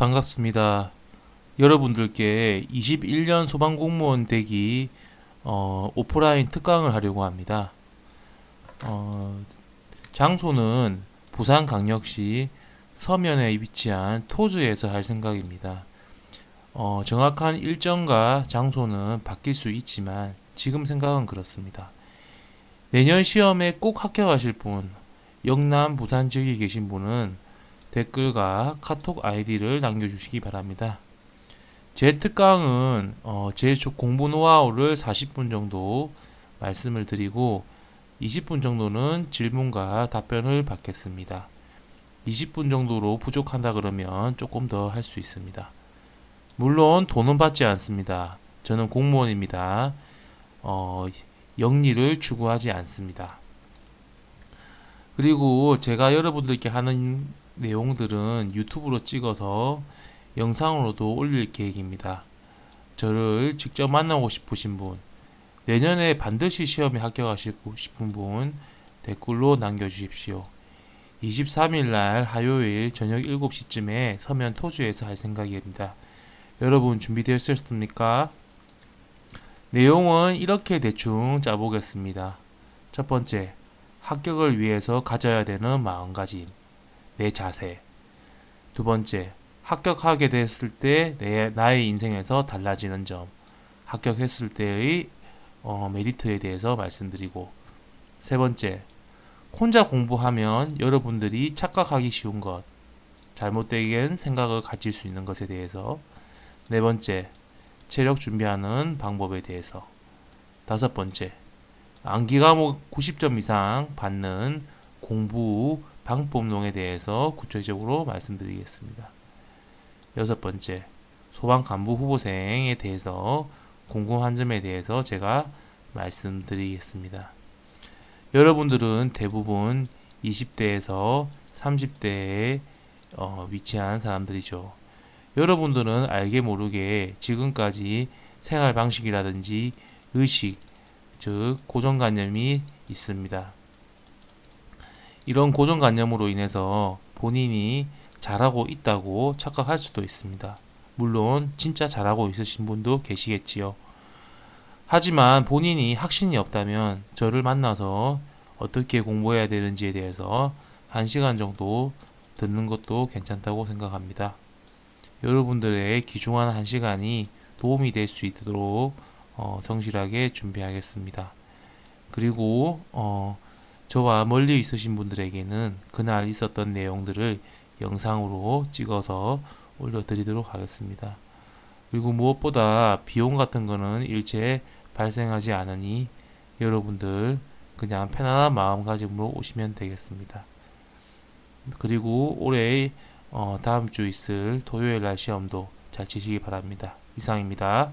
반갑습니다. 여러분들께 21년 소방공무원 되기 어, 오프라인 특강을 하려고 합니다. 어, 장소는 부산광역시 서면에 위치한 토즈에서 할 생각입니다. 어, 정확한 일정과 장소는 바뀔 수 있지만 지금 생각은 그렇습니다. 내년 시험에 꼭 합격하실 분, 영남 부산 지역에 계신 분은 댓글과 카톡 아이디를 남겨주시기 바랍니다. 제 특강은 어, 제 조- 공부 노하우를 40분 정도 말씀을 드리고 20분 정도는 질문과 답변을 받겠습니다. 20분 정도로 부족한다 그러면 조금 더 할 수 있습니다. 물론 돈은 받지 않습니다. 저는 공무원입니다. 어, 영리를 추구하지 않습니다. 그리고 제가 여러분들께 하는 내용들은 유튜브로 찍어서 영상으로도 올릴 계획입니다. 저를 직접 만나고 싶으신 분, 내년에 반드시 시험에 합격하시고 싶은 분 댓글로 남겨주십시오. 23일 날 화요일 저녁 7시쯤에 서면 토주에서 할 생각입니다. 여러분 준비되셨습니까? 내용은 이렇게 대충 짜보겠습니다. 첫 번째, 합격을 위해서 가져야 되는 마음가짐, 내 자세. 두 번째, 합격하게 됐을 때 내, 나의 인생에서 달라지는 점, 합격했을 때의 어, 메리트에 대해서 말씀드리고, 세 번째, 혼자 공부하면 여러분들이 착각하기 쉬운 것, 잘못된 생각을 가질 수 있는 것에 대해서, 네 번째, 체력 준비하는 방법에 대해서, 다섯 번째, 암기 과목 90점 이상 받는 공부 방법론에 대해서 구체적으로 말씀드리겠습니다. 여섯 번째, 소방 간부 후보생에 대해서 궁금한 점에 대해서 제가 말씀드리겠습니다. 여러분들은 대부분 20대에서 30대에 어, 위치한 사람들이죠. 여러분들은 알게 모르게 지금까지 생활 방식이라든지 의식, 즉 고정관념이 있습니다. 이런 고정관념으로 인해서 본인이 잘하고 있다고 착각할 수도 있습니다. 물론 진짜 잘하고 있으신 분도 계시겠지요. 하지만 본인이 확신이 없다면 저를 만나서 어떻게 공부해야 되는지에 대해서 1시간 정도 듣는 것도 괜찮다고 생각합니다. 여러분들의 귀중한 1시간이 도움이 될 수 있도록 어, 성실하게 준비하겠습니다. 그리고 어, 저와 멀리 있으신 분들에게는 그날 있었던 내용들을 영상으로 찍어서 올려드리도록 하겠습니다. 그리고 무엇보다 비용 같은 거는 일체 발생하지 않으니 여러분들 그냥 편안한 마음가짐으로 오시면 되겠습니다. 그리고 올해 어, 다음 주 있을 토요일 날 시험도 잘 치시기 바랍니다. 이상입니다.